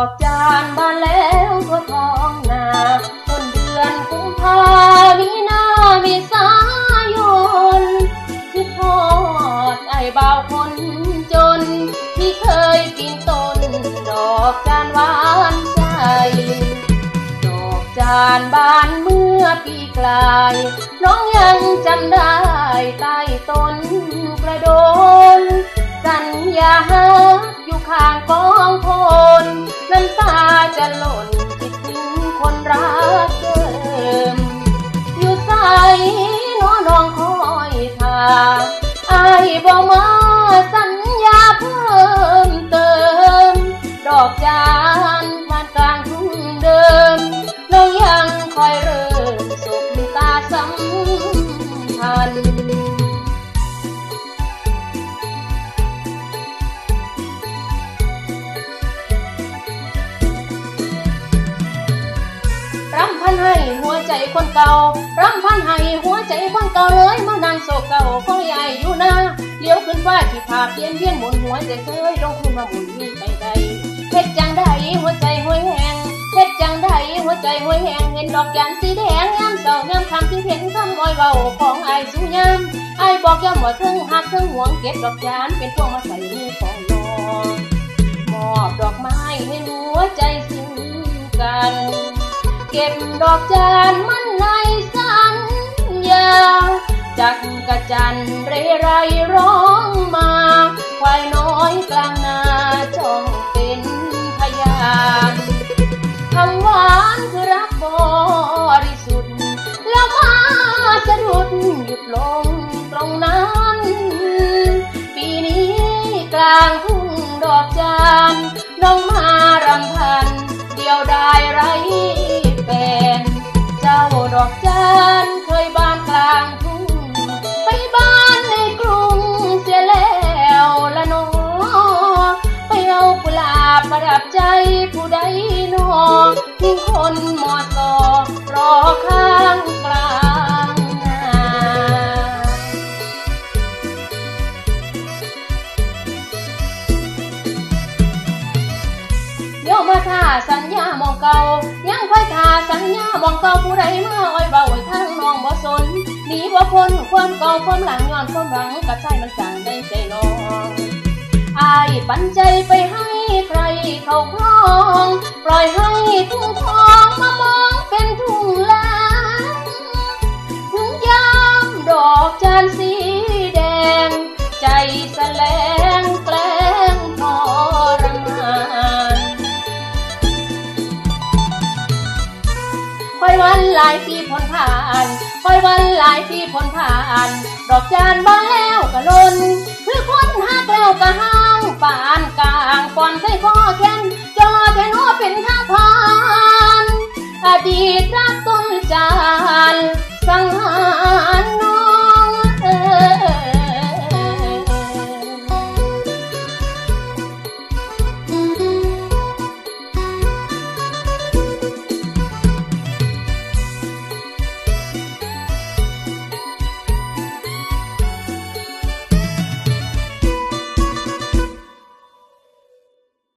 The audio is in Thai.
อกจานบานแล้วทั่วท้องนาต้นเดือนกุมภามีนามีสายนคิดทอดไอ้บ่าวคนจน ที่เคยปีนต้นดอกจานหวานใจ ดอกจานบานเมื่อปีกลาย น้องยังจำได้ใต้ต้นกระโดน สัญญาฮักอยู่ข้างกอนาจะหล่นคิดถึงคนรักเดิมอยู่ใสน้อน้องคอยท่าอายบอกมาสัญญาเพิ่มเติม ดอกจานบานกลางทุ่งเดิมน้องยังคอยเร ให้หัวใจคนเก่ารำพันให้หัวใจคนเก่าเลยมานั่งโศกเก่าของใหญ่อยู่นะเลี้ยวขึ้นฟ้าที่ผาเพียนเพียนหมุนหัวใจเคยลงทุนมาหมุนวิ่ไปใดเฮ็ดจังได้หัวใจห้วยแหงเฮ็ดจังได้หัวใจห้วยแหงเห็นดอกจานสีแดงยามเศร้ายามคำที่เห็นคำอ้อยเบาของไอ้ายสุยามไอ้บอกย้ำว่าเทิงหักเทิงหวงเก็บดอกจานเป็นพวงมาใส่ บดอกจานมันในสัญญาจักกระจันเรไรร้องมาควายน้อยกลางนาจ้องเป็นพยานคำหวานคือรักบริสุทธิ์แล้วมาสะดุดหยุดลงตรงนั้น ปีนี้กลางทุ่งดอกจานน้องมารำพันเดียวได้ไร แฟนเจ้าดอกจันเคยบานกลางทุ่งไปบ้านในกรุงเสียแล้วละนอไปเอากุหลาบประดับใจผู้ใดนอทิ้งคนหมอดรอรอข้างกลาง มาท่าสัญญามองเก่ายังค่อยท่าสัญญามองเก่าผู้ใดมาอ้อยเบาไว้ทางน้องบ่สนหนีบ่พ้นความเก่าความหลังย้อนความหวังกระชายมันสั่งในใจน้องอายปันใจไปให้ใครเขาครอง ปล่อยให้ทุ่งทองมามองเป็นทุ่งลางถึงยามดอกจานสีแดง ใจแสลง หลายปีพ้นผ่านคอยวันหลายปีพ้นผ่าน ดอกจานบาแล้วกะลนคือคนหักแล้วกะห้างปานกลางปอนใส่คอแขนจอแขนหัวเป็นทาทานอดีตรัก